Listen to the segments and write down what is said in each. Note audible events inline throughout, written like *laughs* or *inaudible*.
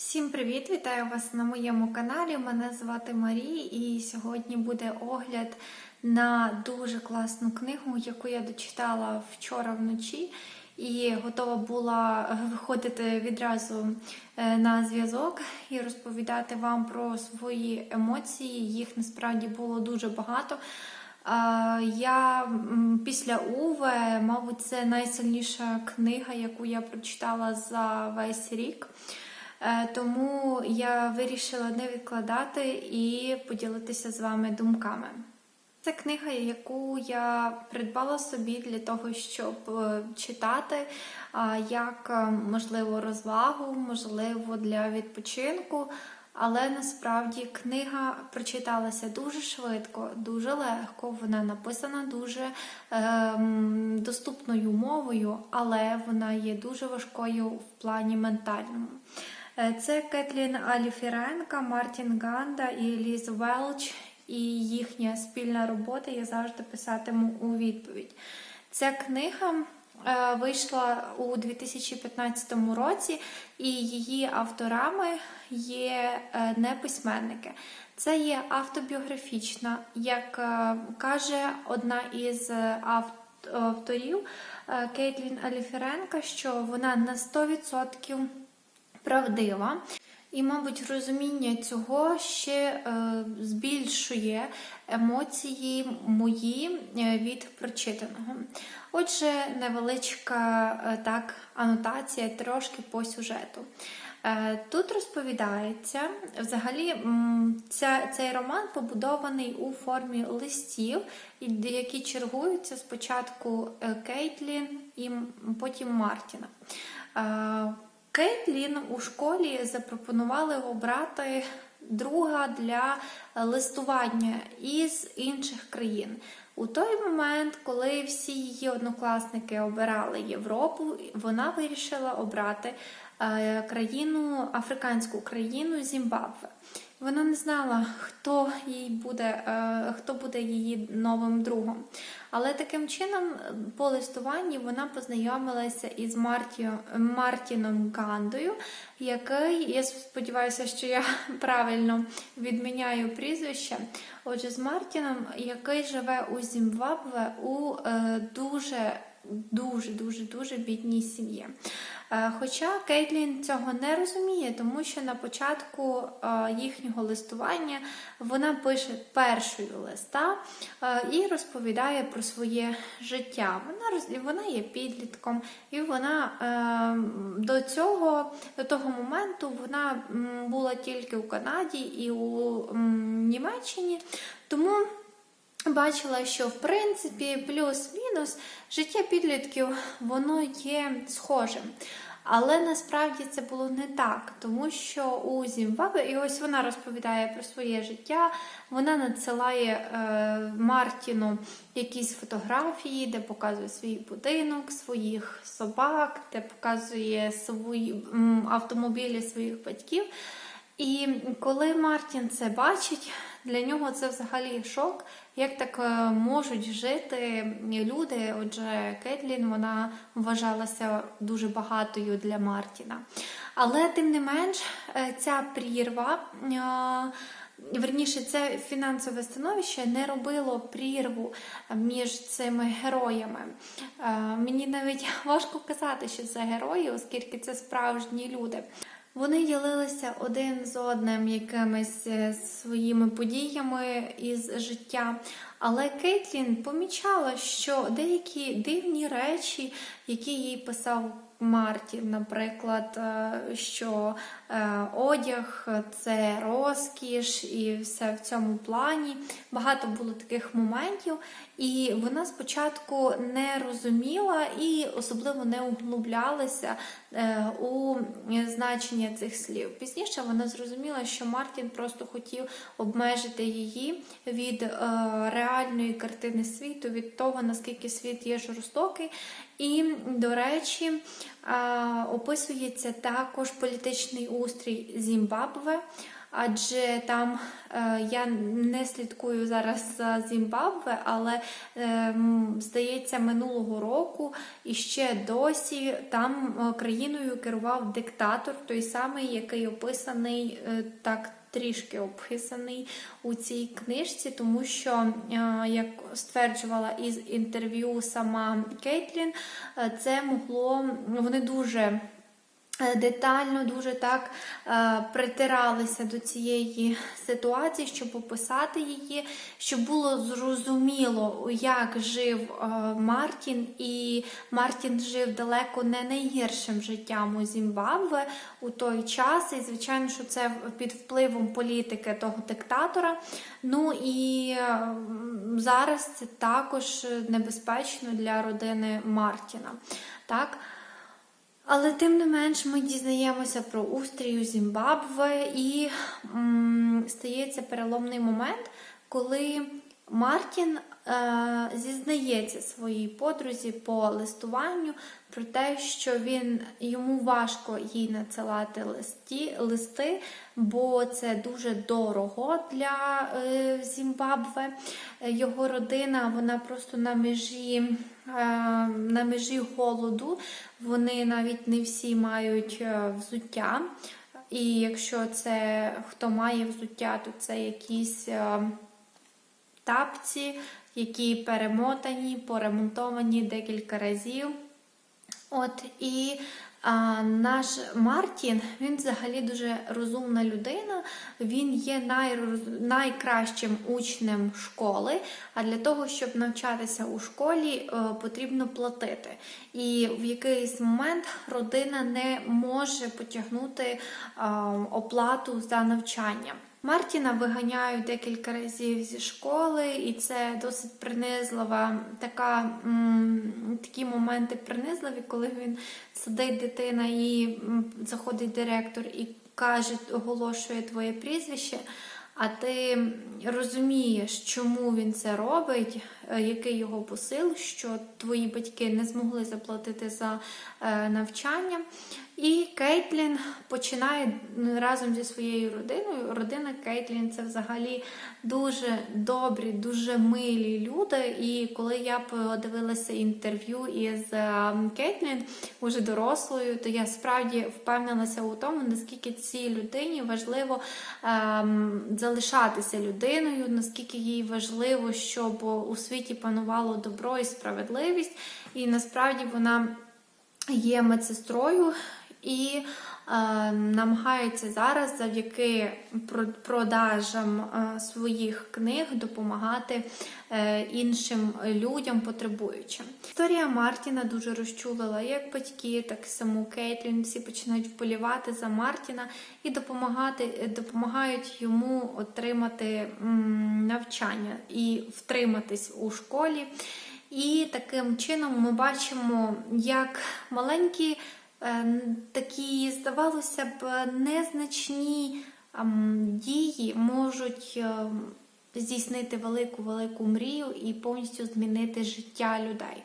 Всім привіт! Вітаю вас на моєму каналі. Мене звати Марія, і сьогодні буде огляд на дуже класну книгу, яку я дочитала вчора вночі, і готова була виходити відразу е, на зв'язок і розповідати вам про свої емоції. Їх насправді було дуже багато. Я після Уве, мабуть, це найсильніша книга, яку я прочитала за весь рік. Е, Тому я вирішила не відкладати і поділитися з вами думками. Це книга, яку я придбала собі для того, щоб е, читати як е, можливо розвагу, можливо, для відпочинку. Але насправді книга прочиталася дуже швидко, дуже легко. Вона написана дуже ем, доступною мовою, але вона є дуже важкою в плані ментальному. Е, Це Кетлін Аліфіренка, Мартін Ганда і Ліз Велч, і їхня спільна робота я завжди писатиму у відповідь. Ця книга е, вийшла у 2015 році, і її авторами є е, не письменники. Це є автобіографічна, як каже одна із авторів Кейтлін Аліфіренка, що вона на 100% правдива. І, мабуть, розуміння цього ще е, збільшує емоції мої е, від прочитаного. Отже, невеличка е, так анотація трошки по сюжету. Е, Тут розповідається, взагалі, ця, цей роман побудований у формі листів, які чергуються спочатку Кейтлін і потім Мартіна. Кейтлін у школі запропонували обрати друга для листування із інших країн. У той момент, коли всі її однокласники обирали Європу, вона вирішила обрати е, країну, африканську країну Зімбабве. Вона не знала, хто їй буде, е, хто буде її новим другом. Але таким чином, по листуванні вона познайомилася із Марті, Мартіном Гандою, який, я сподіваюся, що я *laughs* правильно відміняю прізвище. Отже, з Мартіном, який живе у Зімбабве у е, дуже дуже дуже дуже бідній сім'ї. Е, Хоча Кейтлін цього не розуміє, тому що на початку е, їхнього листування вона пише першою листа е, і розповідає про своє життя. Вона вона є підлітком, і вона до цього, до того моменту, вона була тільки у Канаді і у Німеччині. Тому Бачила, що в принципі плюс-мінус життя підлітків воно є схожим. Але насправді це було не так, тому що у Зімбабве, і ось вона розповідає про своє життя, вона надсилає е, Мартіну якісь фотографії, де показує свій будинок, своїх собак, де показує свої автомобілі своїх батьків. І коли Мартін це бачить, для нього це взагалі шок, як так е, можуть жити люди. Отже, Кетлін вона вважалася дуже багатою для Мартіна. Але тим не менш, е, ця прірва. е, Верніше, це фінансове становище не робило прірву між цими героями. Мені навіть важко казати, що це герої, оскільки це справжні люди. Вони ділилися один з одним якимись е, своїми подіями із життя. Але Кейтлін помічала, що деякі дивні речі, які їй писав Мартін, наприклад, е, що е, одяг це розкіш і все в цьому плані. Багато було таких моментів, і вона спочатку не розуміла і особливо не углублялася е, у значення цих слів. Пізніше вона зрозуміла, що Мартін просто хотів обмежити її від реальної картини світу, від того, наскільки світ є жорстокий. І, до речі, описується також політичний устрій Зімбабве. адже там е, я не слідкую зараз за Зімбабве, але е, здається, минулого року і ще досі там е, країною керував диктатор, той самий, який описаний так. Трішки описаний у цій книжці, тому що, е, як стверджувала із інтерв'ю сама Кейтлін, е, це могло вони дуже детально, дуже так е, притиралися до цієї ситуації, щоб описати її, щоб було зрозуміло, як жив е, Мартін, і Мартін жив далеко не найгіршим життям у Зімбабве у той час. І, звичайно, що це під впливом політики того диктатора. Ну і е, зараз це також небезпечно для родини Мартіна. Так? Але тим не менш ми дізнаємося про устрій у Зімбабве і м, стається переломний момент, коли Мартін е, зізнається своїй подрузі по листуванню про те, що він йому важко їй надсилати листі, листи, бо це дуже дорого для е, Зімбабве. Його родина вона просто на межі, на межі голоду. Вони навіть не всі мають е, взуття. І якщо це хто має взуття, то це якісь е, тапці, які перемотані, поремонтовані декілька разів. От і а, наш Мартін, він взагалі дуже розумна людина. Він є найроз- найкращим учнем школи. А для того, щоб навчатися у школі, е, потрібно платити. І в якийсь момент родина не може потягнути оплату за навчання. Мартіна виганяють декілька разів зі школи, і це досить принизлива така, такі моменти принизливі, коли він сидить дитина і заходить директор і каже, оголошує твоє прізвище. А ти розумієш, чому він це робить, е, який його посил, що твої батьки не змогли заплатити за е, навчання. І Кейтлін починає разом зі своєю родиною. Родина Кейтлін це взагалі дуже добрі, дуже милі люди. І коли я подивилася інтерв'ю із е, Кейтлін, уже дорослою, то я справді впевнилася у тому, наскільки цій людині важливо ем, залишатися людиною, наскільки їй важливо, щоб у світі панувало добро і справедливість. І насправді вона є медсестрою і е, намагається зараз завдяки продажам е, своїх книг допомагати е, іншим людям, потребуючим. Історія Мартіна дуже розчулила як батьки, так і саму Кейтлін. Всі починають вболівати за Мартіна і допомагати, допомагають йому отримати м, навчання і втриматись у школі. І таким чином ми бачимо, як маленькі такі, здавалося б, незначні ем, дії можуть ем, здійснити велику велику мрію і повністю змінити життя людей.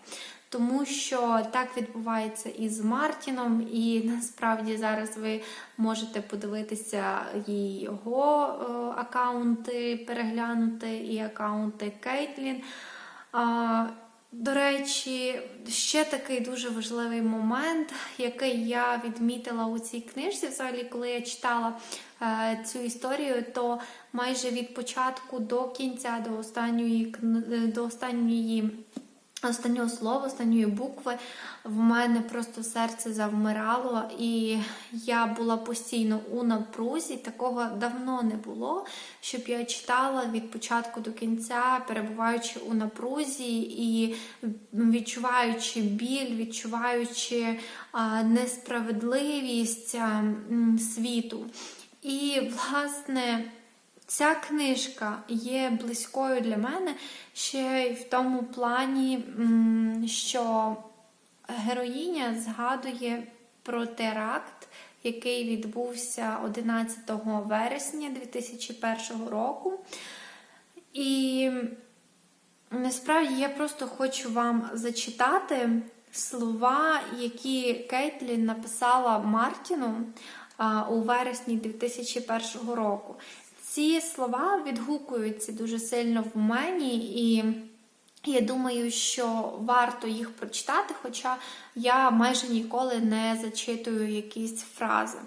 Тому що так відбувається і з Мартіном, і насправді зараз ви можете подивитися і його е, акаунти, переглянути, і акаунти Кейтлін. До речі, ще такий дуже важливий момент, який я відмітила у цій книжці, взагалі, коли я читала е, цю історію, то майже від початку до кінця, до останньої кн- до останньої. Останнього слова, останньої букви в мене просто серце завмирало, і я була постійно у напрузі. Такого давно не було, щоб я читала від початку до кінця, перебуваючи у напрузі і відчуваючи біль, відчуваючи несправедливість світу. І, власне, Ця книжка є близькою для мене ще й в тому плані, що героїня згадує про теракт, який відбувся 11 вересня 2001 року. І насправді я просто хочу вам зачитати слова, які Кейтлін написала Мартіну. у вересні 2001 року. Ці слова відгукуються дуже сильно в мені, і я думаю, що варто їх прочитати, хоча я майже ніколи не зачитую якісь фрази.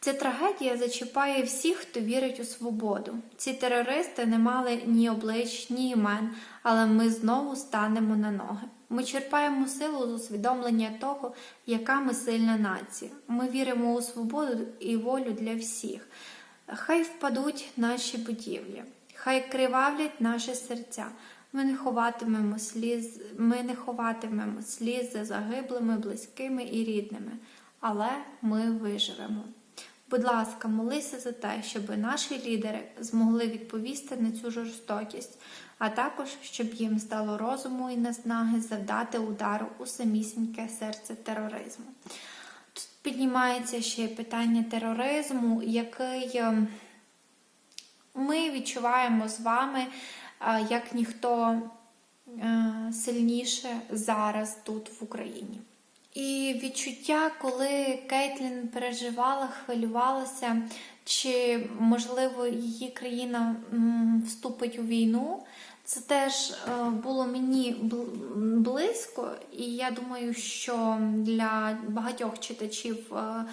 Ця трагедія зачіпає всіх, хто вірить у свободу. Ці терористи не мали ні облич, ні імен, але ми знову станемо на ноги. Ми черпаємо силу з усвідомлення того, яка ми сильна нація. Ми віримо у свободу і волю для всіх. Хай впадуть наші будівлі, хай кривавлять наші серця. Ми не ховатимемо сліз, ми не ховатимемо сліз за загиблими, близькими і рідними, але ми виживемо. Будь ласка, молися за те, щоб наші лідери змогли відповісти на цю жорстокість, а також щоб їм стало розуму і наснаги завдати удару у самісіньке серце тероризму. Піднімається ще питання тероризму, який ем, ми відчуваємо з вами е, як ніхто е, сильніше зараз тут в Україні. І відчуття, коли Кейтлін переживала, хвилювалася, чи можливо її країна вступить у війну, це теж е, було мені близько, і я думаю, що для багатьох читачів е,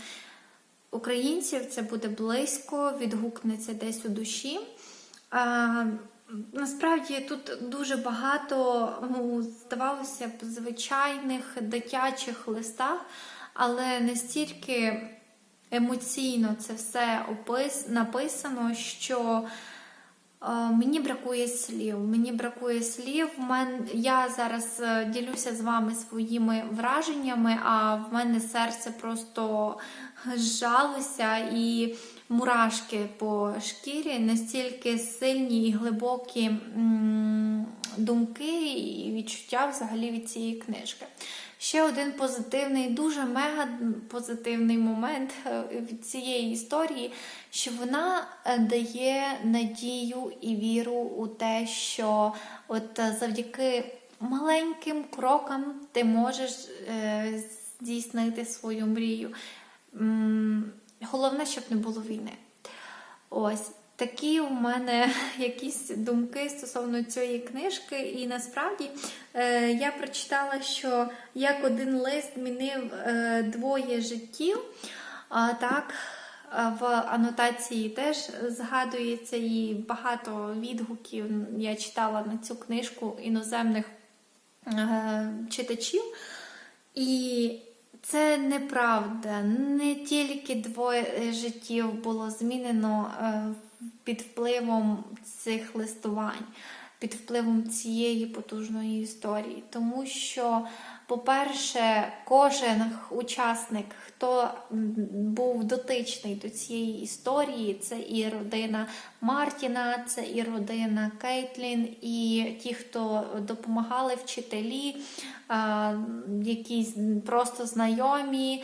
українців це буде близько, відгукнеться десь у душі. Е, Насправді тут дуже багато, ну, здавалося б, звичайних дитячих листах, але настільки емоційно це все опис, написано, що мені бракує слів. Мені бракує слів. Я зараз е, ділюся з вами своїми враженнями, а в мене серце просто зжалося і мурашки по шкірі, настільки сильні і глибокі думки і відчуття взагалі від цієї книжки. Ще один позитивний, дуже мега позитивний момент е, цієї історії, що вона е, дає надію і віру у те, що от е, завдяки маленьким крокам ти можеш здійснити свою мрію. Головне, щоб не було війни. Ось такі у мене *laughs* якісь думки стосовно цієї книжки, і насправді е, я прочитала, що як один лист змінив е, двоє життів. А, так, е, в анотації теж згадується і багато відгуків. Я читала на цю книжку іноземних е, читачів. І це неправда. Не тільки двоє життів було змінено е, під впливом цих листувань, під впливом цієї потужної історії. Тому що, по-перше, кожен учасник, хто був дотичний до цієї історії, це і родина Мартіна, це і родина Кейтлін, і ті, хто допомагали вчителі, якісь просто знайомі,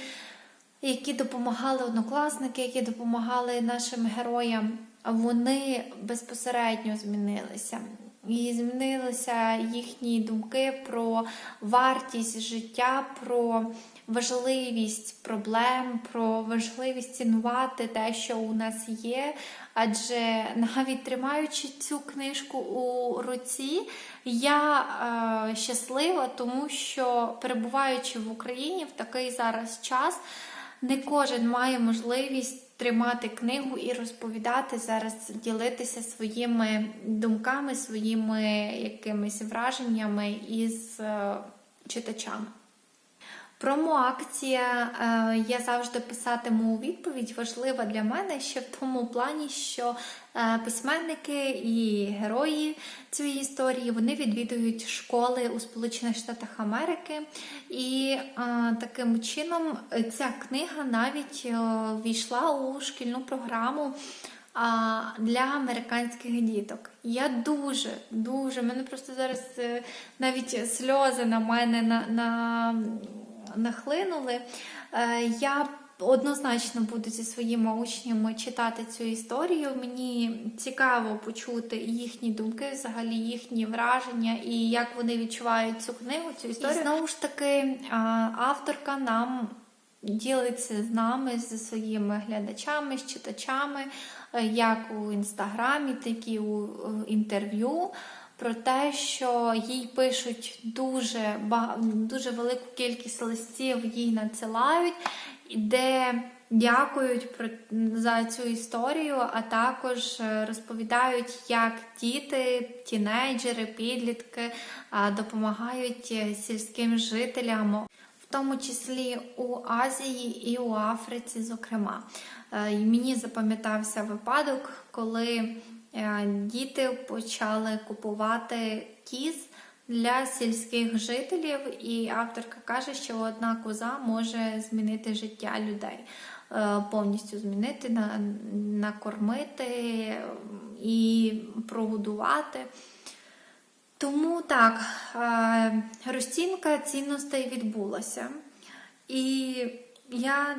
які допомагали однокласники, які допомагали нашим героям, вони безпосередньо змінилися. І змінилися їхні думки про вартість життя, про важливість проблем, про важливість цінувати те, що у нас є. Адже навіть тримаючи цю книжку у руці, я е, щаслива, тому що перебуваючи в Україні в такий зараз час, не кожен має можливість тримати книгу і розповідати зараз, ділитися своїми думками, своїми якимись враженнями із е, читачами. Промоакція е, я завжди писатиму у відповідь важлива для мене ще в тому плані, що е, письменники і герої цієї історії вони відвідують школи у Сполучених Штатах Америки, і е, таким чином ця книга навіть війшла у шкільну програму. Для американських діток я дуже, дуже мене просто зараз навіть сльози на мене на, на нахлинули. Е, Я однозначно буду зі своїми учнями читати цю історію. Мені цікаво почути їхні думки, взагалі їхні враження і як вони відчувають цю книгу, цю історію. І знову ж таки, авторка нам ділиться з нами, зі своїми глядачами, з читачами, е, як у інстаграмі, так і у інтерв'ю. Про те, що їй пишуть дуже дуже велику кількість листів, їй надсилають, де дякують за цю історію, а також е, розповідають, як діти, тінейджери, підлітки допомагають е, сільським жителям, в тому числі у Азії і у Африці, зокрема. Е, Мені запам'ятався випадок, коли діти почали купувати кіз для сільських жителів, і авторка каже, що одна коза може змінити життя людей, е, повністю змінити, накормити і прогодувати. Тому так, е, розцінка цінностей відбулася. І я,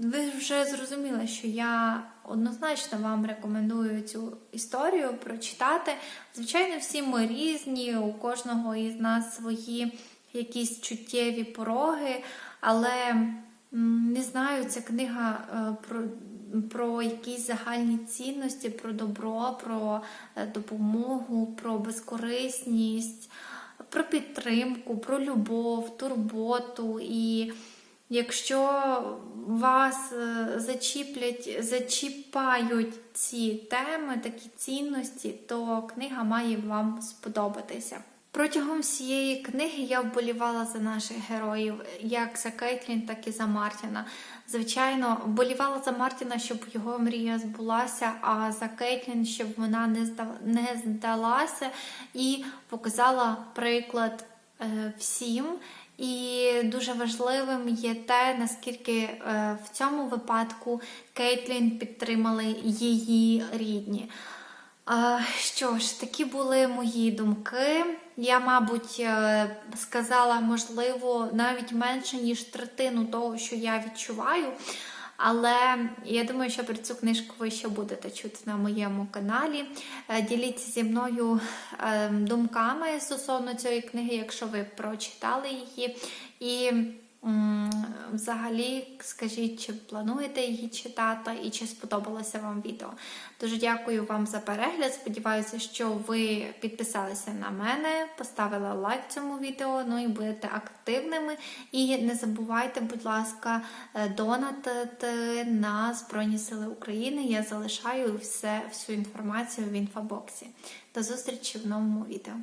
ви вже зрозуміли, що я однозначно вам рекомендую цю історію прочитати. Звичайно, всі ми різні, у кожного із нас свої якісь чуттєві пороги, але не знаю, ця книга е, про, про якісь загальні цінності, про добро, про е, допомогу, про безкорисність, про підтримку, про любов, турботу. І якщо вас е, зачіплять, зачіпають ці теми, такі цінності, то книга має вам сподобатися. Протягом всієї книги я вболівала за наших героїв, як за Кейтлін, так і за Мартіна. Звичайно, вболівала за Мартіна, щоб його мрія збулася, а за Кейтлін, щоб вона не зда- не здалася і показала приклад е, всім. І дуже важливим є те, наскільки е, в цьому випадку Кейтлін підтримали її рідні. Що ж, такі були мої думки. Я, мабуть, е, сказала, можливо, навіть менше, ніж третину того, що я відчуваю. Але я думаю, що про цю книжку ви ще будете чути на моєму каналі. Е, Діліться зі мною е, думками стосовно цієї книги, якщо ви прочитали її. І взагалі скажіть, чи плануєте її читати і чи сподобалося вам відео. Дуже дякую вам за перегляд. Сподіваюся, що ви підписалися на мене, поставили лайк цьому відео, ну і будете активними. І не забувайте, будь ласка, е, донатити на Збройні Сили України. Я залишаю все, всю інформацію в інфобоксі. До зустрічі в новому відео.